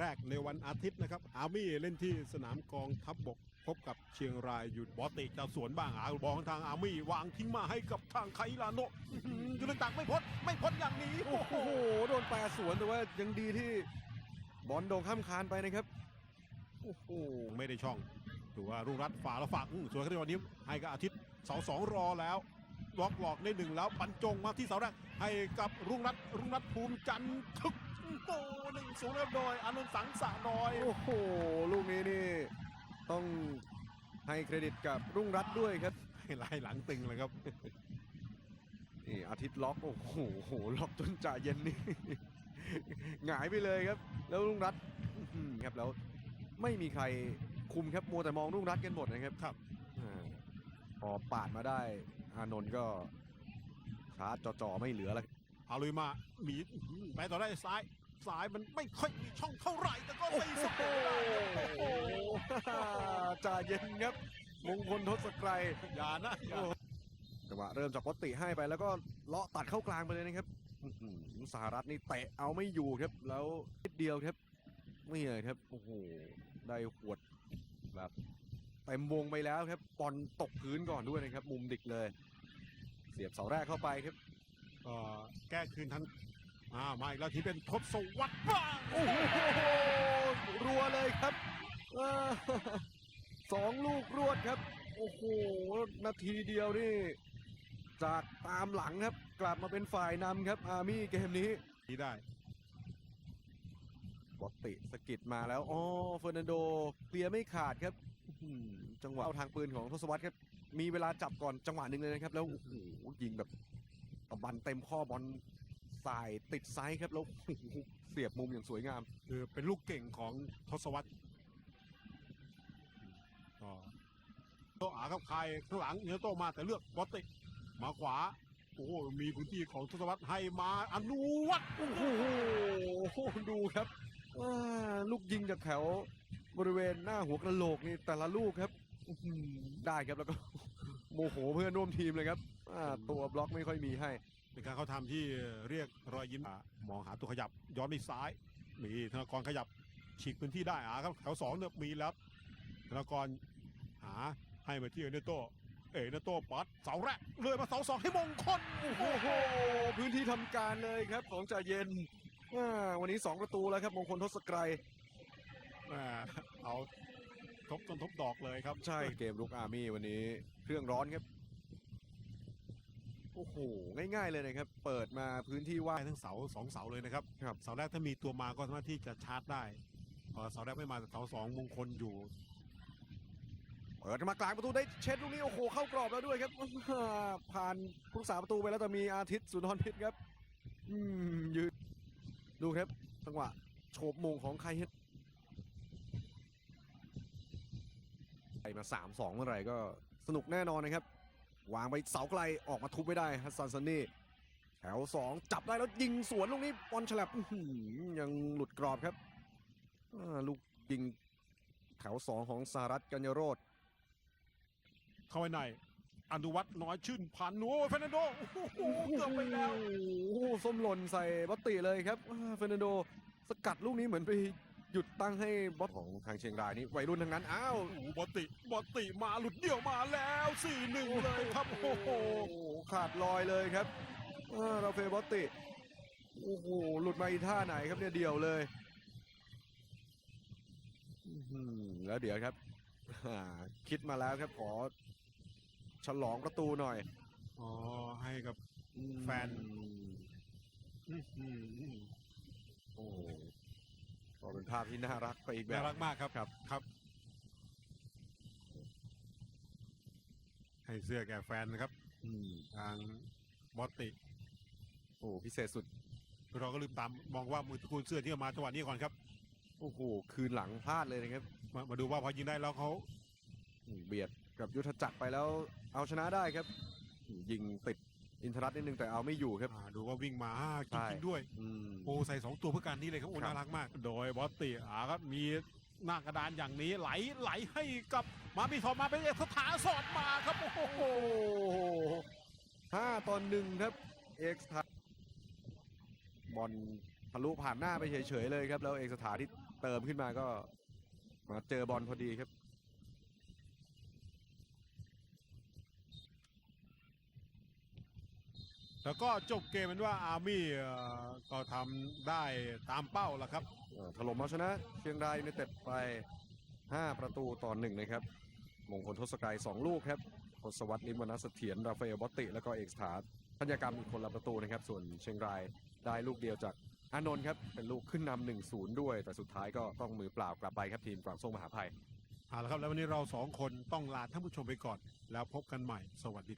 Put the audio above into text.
แรกในวันอาทิตย์นะครับ อาร์มี่เล่นที่สนามกองทัพบบก พบกับเชียงรายอยู่บอติจะสวนบ้างอาบอลของทางอาร์มี่วางทิ้งมาให้กับทางไคลาโนะอื้อหือยูเนตักไม่พ้นไม่พ้นอย่างนี้ โอ้โอ้โหโห โดนแปรสวนแต่ว่ายังดีที่บอลโด่งข้ามคานไปนะครับ โอ้โห ไม่ได้ช่องถือว่ารุ่งรัตน์ฝ่าแล้วฝากอื้อสวยขึ้นวันนี้ให้กับอาทิตย์เสาสองรอแล้วล็อกหลอกในหนึ่งแล้วบรรจงมาที่เสาแรกให้กับรุ่งรัตน์รุ่งรัตน์ภูมิจันทร์ทึก โอ้หนึ่งศูนย์เรียบร้อยอานนท์สังสะน้อย โอ้โห ลูกนี้นี่ต้องให้เครดิตกับรุ่งรัตน์ด้วยครับให้ไล่หลังตึงเลยครับ นี่อาทิตย์ล็อกโอ้โหโหล็อกจนจ่าเย็นนี่ หงายไปเลยครับ แล้วรุ่งรัตน์อื้อหือครับแล้วไม่มีใครคุมครับมัวแต่มองรุ่งรัตน์กันหมดนะครับครับอ่าพอปาดมาได้ อานนท์ก็ชาร์จจ่อๆไม่เหลือแล้วเอาลุยมาหมีอื้อหือไปต่อได้ซ้าย ซ้ายมันไม่ค่อยมีช่องเท่าไหร่แต่ก็ตีสุดไม่ได้โอ้โหจ่าเย็นครับ มงคลทศไกรอย่านะอย่า จังหวะเริ่มจากปติให้ไปแล้วก็เลาะตัดเข้ากลางไปเลยนะครับอื้อหือสหรัฐนี่เตะเอาไม่อยู่ครับ แล้วนิดเดียวครับไม่เลยครับโอ้โหได้หวดแบบเต็มวงไปแล้วครับบอลตกพื้นก่อนด้วยนะครับ มุมดิกเลย เสียบเสาแรกเข้าไปครับ ก็แก้คืนทัน อ่ามาอีกแล้วที่เป็นทศวรรษบ้างโอ้โหรัวเลยครับเออสองลูกรวดครับ โอ้โห นาทีเดียวนี่ จากตามหลังครับ กลับมาเป็นฝ่ายนำครับ อาร์มี่เกมนี้นี่ได้บอตติสกิดมาแล้วอ๋อเฟอร์นันโดเคลียร์ไม่ขาดครับจังหวะเอาทางปืนของทศวรรษครับ มีเวลาจับก่อนจังหวะหนึ่งเลยนะครับ แล้วโอ้โหยิงแบบตะบันเต็มข้อบอล สายติดไซส์ครับแล้วโอ้โหเสียบมุมอย่างสวยงาม คือเป็นลูกเก่งของทศวรรษก็โตอาครับใครข้างหลังเนื้อโตมาแต่เลือกบอสติมาขวา โอ้โหมีพื้นที่ของทศวรรษให้มาอนุวัตรโอ้โหดูครับอ่าลูกยิงจากแถวบริเวณหน้าหัวกระโหลกนี่แต่ละลูกครับอื้อหือได้ครับแล้วก็โมโหเพื่อนร่วมทีมเลยครับอ่าตัวบล็อกไม่ค่อยมีให้ เป็นการเขาทำที่เรียกรอยยิ้มอ่ามองหาตัวขยับย้อนไปซ้าย มีธนากรขยับฉีกพื้นที่ได้อ่าครับแถวสองเนี่ยมีแล้วธนากรหาให้มาที่เอเนโตเอเนโตปัดเสาแรกเลยมาเสาสองให้มงคลโอ้โหพื้นที่ทำการเลยครับของจ่าเย็นอ่าวันนี้ 2 ประตูแล้วครับมงคลทศไกรอ่าเอาทบต้นทบดอกเลยครับ ใช่เกมลุกอาร์มี่วันนี้เครื่องร้อนครับ โอ้โห ง่ายๆเลยนะครับ เปิดมาพื้นที่ว่างได้ทั้งเสาสองเสาเลยนะครับครับเสาแรกถ้ามีตัวมาก็สามารถที่จะชาร์จได้พอเสาแรกไม่มาแต่เสาสองมงคลอยู่ เปิดมากลางประตูได้เช็ดลูกนี้โอ้โหเข้ากรอบแล้วด้วยครับอ่าผ่านผู้สาประตูไปแล้วแต่มีอาทิตย์สุนทรพิษครับ อืมยืดดูครับจังหวะโฉบมงของไคเฮดไปมา 3-2เมื่อไหร่ก็สนุกแน่นอนนะครับ วางไปเสาไกลออกมาทุบไม่ได้ฮัสซันซันนี่แถว2จับได้แล้วยิงสวนลูกนี้บอลฉลับอื้อหือยังหลุดกรอบครับอ่าลูกยิงแถว2ของสหรัฐกัญญาโรธเข้าไปในอนุวัตน้อยชื่นพันโอ้เฟรนันโดโอ้โหเกือบไปแล้วโอ้โหส้มหล่นใส่บัตติเลยครับอ่าเฟรนันโด สกัดลูกนี้เหมือนไป หยุดตั้งให้บอสของทางเชียงรายนี่วัยรุ่นทั้งนั้น อ้าวโอ้โหบอตติบอตติมาหลุดเดี่ยวมาแล้วสี่หนึ่งเลยครับโอ้โหขาดลอยเลยครับอ่าราเฟลบอตติโอ้โหหลุดมาอีท่าไหนครับเนี่ยเดี่ยวเลยอื้อหือแล้วเดี๋ยวครับอ่าคิดมาแล้วครับขอฉลองประตูหน่อยอ๋อให้กับอืมแฟน อื้อหือ โอ้ก็เป็นภาพที่น่ารักไปอีกแบน่าบรักมากครับครับครับ ให้เสื้อแก่แฟนนะครับอืมทางบอตติ โอ้พิเศษสุด เราก็ลืมตามมองว่ามือตะกูลเสื้อที่เอามาจังหวะนี้ก่อนครับ โอ้โหคืนหลังพลาดเลยนะครับ มามาดูว่าพอยิงได้แล้วเขาอืมเบียดกับยุทธจักรไปแล้วเอาชนะได้ครับอืมยิงติด อินทรัตนิดนึงแต่เอาไม่อยู่ครับ อ่าดูว่าวิ่งมาอ่าจใช่ริงๆด้วย อืม โอ้ใส่สองตัวเพื่อการนี้เลยครับโอ้ครับ น่ารักมาก โดยบอสติอ่าครับมีหน้ากระดานอย่างนี้ไหลไหลให้กับมาบีทอมมาเป็นเอกสถาสอดมาครับโอ้โหโอ้โหห้าตอนหนึ่งครับ เอ็กซ์ทับอลททะลุผ่านหน้าไปเฉยๆเลยครับ แล้วเอกสถานที่เติมขึ้นมาก็ มาเจอบอลพอดีครับ แล้วก็จบเกมเป็นว่าอาร์มี่เอ่อก็ทำได้ตามเป้าแล้วครับเอ่อถล่มเอาชนะเชียงรายยูไนเต็ดไป 5 ประตูต่อหนึ่งนะครับ มงคลทศกัย 2 ลูกครับทศวรรษนิมวรรณเสถียรราฟาเอลบอตติ แล้วก็เอกสถานพัญญากรรมอีกคนละประตูนะครับ ส่วนเชียงรายได้ลูกเดียวจากอานนท์ครับ เป็นลูกขึ้นนำหนึ่งศูนย์ด้วย แต่สุดท้ายก็ต้องมือเปล่ากลับไปครับทีมฝรั่งส่งมหาภัยเอาละครับแล้ววันนี้เราสองคนต้องลาท่านผู้ชมไปก่อน แล้วพบกันใหม่สวัสดี